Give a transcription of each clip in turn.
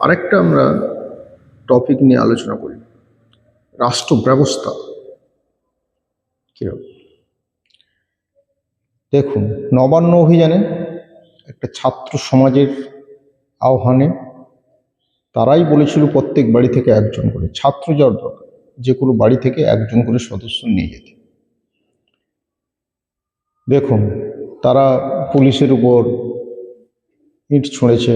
আরেকটা আমরা টপিক নিয়ে আলোচনা করি। রাষ্ট্র ব্যবস্থা। কীরকম দেখুন, নবান্ন অভিযানে একটা ছাত্র সমাজের আহ্বানে তারাই বলেছিল প্রত্যেক বাড়ি থেকে একজন করে। ছাত্র যাওয়ার দরকার, যে কোনো বাড়ি থেকে একজন করে সদস্য নিয়ে যেতে। দেখুন, তারা পুলিশের উপর ইট ছুঁড়েছে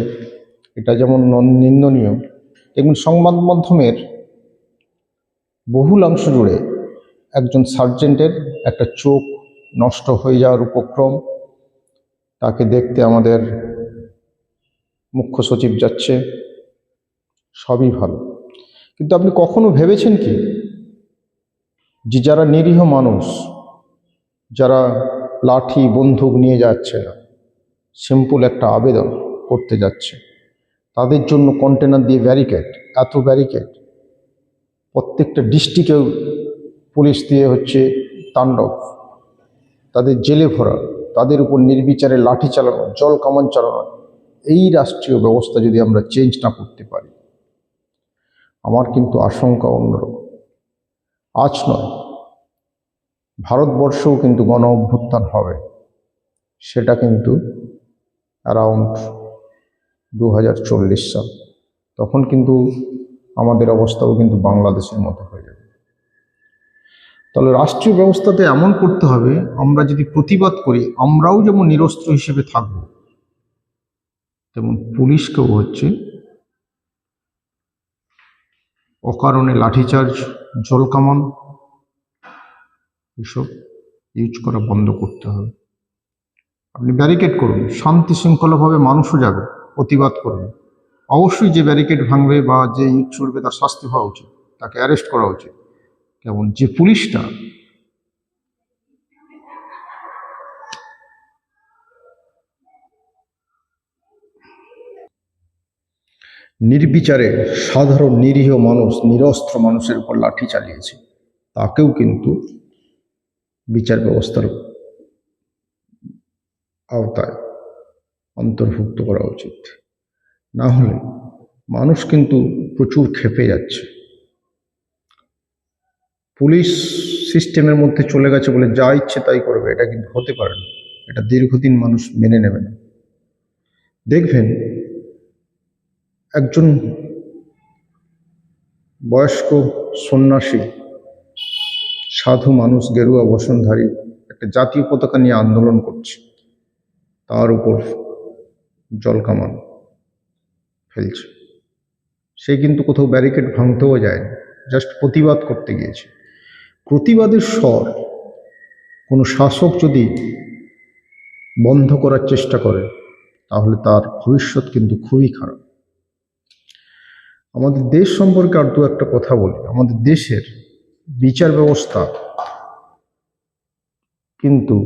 এটা যেমন নন- নিন্দনীয়, তেমন সংবাদ মাধ্যমের বহুলাংশ জুড়ে একজন সার্জেন্টের একটা চোখ নষ্ট হয়ে যাওয়ার উপক্রম, তাকে দেখতে আমাদের মুখ্য সচিব যাচ্ছে, সবই ভালো। কিন্তু আপনি কখনো ভেবেছেন কি যে যারা নিরীহ মানুষ, যারা লাঠি, বন্দুক নিয়ে যাচ্ছে না, সিম্পল একটা আবেদন করতে যাচ্ছে? তাদের জন্য কন্টেনার দিয়ে ব্যারিকেড এত ব্যারিকেড প্রত্যেকটা ডিস্ট্রিক্টে পুলিশ দিয়ে হচ্ছে তাণ্ডব। তাদের জেলে ভরা, তাদের উপর নির্বিচারে লাঠি চালানো, জল কামান চালানো, এই রাষ্ট্রীয় ব্যবস্থা যদি আমরা চেঞ্জ না করতে পারি, আমার কিন্তু আশঙ্কা অন্যরকম। আজ নয়, ভারতবর্ষও কিন্তু গণ অভ্যুত্থান হবে, সেটা কিন্তু অ্যারাউন্ড দু হাজার চল্লিশ সাল। তখন কিন্তু আমাদের অবস্থাও কিন্তু বাংলাদেশের মতো হয়ে যাবে। তাহলে রাষ্ট্রীয় ব্যবস্থাতে এমন করতে হবে, আমরা যদি প্রতিবাদ করি, আমরাও যেমন নিরস্ত্র হিসেবে থাকব, তেমন পুলিশকেও হচ্ছে অকারণে লাঠিচার্জ, জল কামান, এসব ইউজ করা বন্ধ করতে হবে। আপনি ব্যারিকেড করুন শান্তি শৃঙ্খলাভাবে মানুষও যাবে প্রতিবাদ করবে। অবশ্যই যে ব্যারিকেড ভাঙবে বা যে ইট ছুড়বে তার শাস্তি হওয়া উচিত। তাকে অ্যারেস্ট করা উচিত। কেমন? যে পুলিশটা নির্বিচারে সাধারণ নিরীহ মানুষ, নিরস্ত্র মানুষের উপর লাঠি চালিয়েছে, তাকেও কিন্তু বিচার ব্যবস্থার আওতায় অন্তর্ভুক্ত করা উচিত। না হলে মানুষ কিন্তু প্রচুর খেপে যাচ্ছে। পুলিশ সিস্টেমের মধ্যে চলে গেছে বলে যা ইচ্ছে তাই করবে, এটা কিন্তু হতে পারে না। এটা দীর্ঘদিন মানুষ মেনে নেবে না। দেখবেন, একজন বয়স্ক সন্ন্যাসী, সাধু মানুষ, গেরুয়া বসনধারী, একটা জাতীয় পতাকা নিয়ে আন্দোলন করছে। তার উপর জলকামান ফেলছে। সে কিন্তু কোথাও ব্যারিকেড ভাঙতেও যায় জাস্ট প্রতিবাদ করতে গিয়েছে। প্রতিবাদের স্বর কোনো শাসক যদি বন্ধ করার চেষ্টা করে, তাহলে তার ভবিষ্যৎ কিন্তু খুবই খারাপ। আমাদের দেশ সম্পর্কে আর দু একটা কথা বলি। আমাদের দেশের বিচার ব্যবস্থা কিন্তু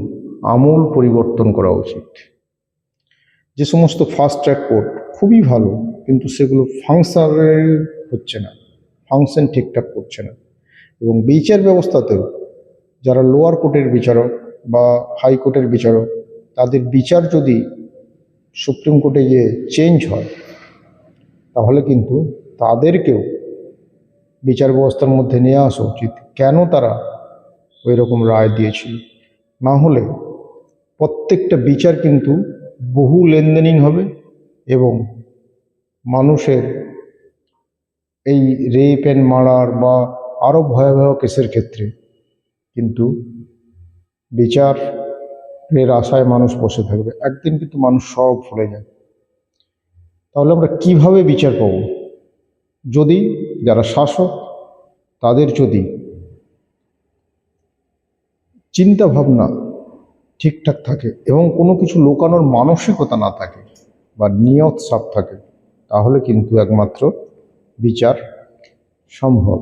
আমূল পরিবর্তন করা উচিত। যে সমস্ত ফাস্ট ট্র্যাক কোর্ট খুবই ভালো, কিন্তু সেগুলো ফাংশনে হচ্ছে না ফাংশন ঠিকঠাক করছে না। এবং বিচার ব্যবস্থাতেও যারা লোয়ার কোর্টের বিচারক বা হাইকোর্টের বিচারক, তাদের বিচার যদি সুপ্রিম কোর্টে গিয়ে চেঞ্জ হয়, তাহলে কিন্তু তাদেরকেও বিচার ব্যবস্থার মধ্যে নিয়ে আসা উচিত কেন তারা ওই রকম রায় দিয়েছিল। না হলে প্রত্যেকটা বিচার কিন্তু বহু লেনদেনিং হবে এবং মানুষের এই রেপ অ্যান্ড মার্ডার বা আরও ভয়াবহ কেসের ক্ষেত্রে কিন্তু বিচারের আশায় মানুষ বসে থাকবে। একদিন কিন্তু মানুষ সব ভুলে যায়। তাহলে আমরা কীভাবে বিচার পাব? যদি যারা শাসক, তাদের যদি চিন্তা ভাবনা ঠিকঠাক থাকে এবং কোনো কিছু লোকানোর মানসিকতা না থাকে বা নিয়ত সাপ থাকে, তাহলে কিন্তু একমাত্র বিচার সম্ভব।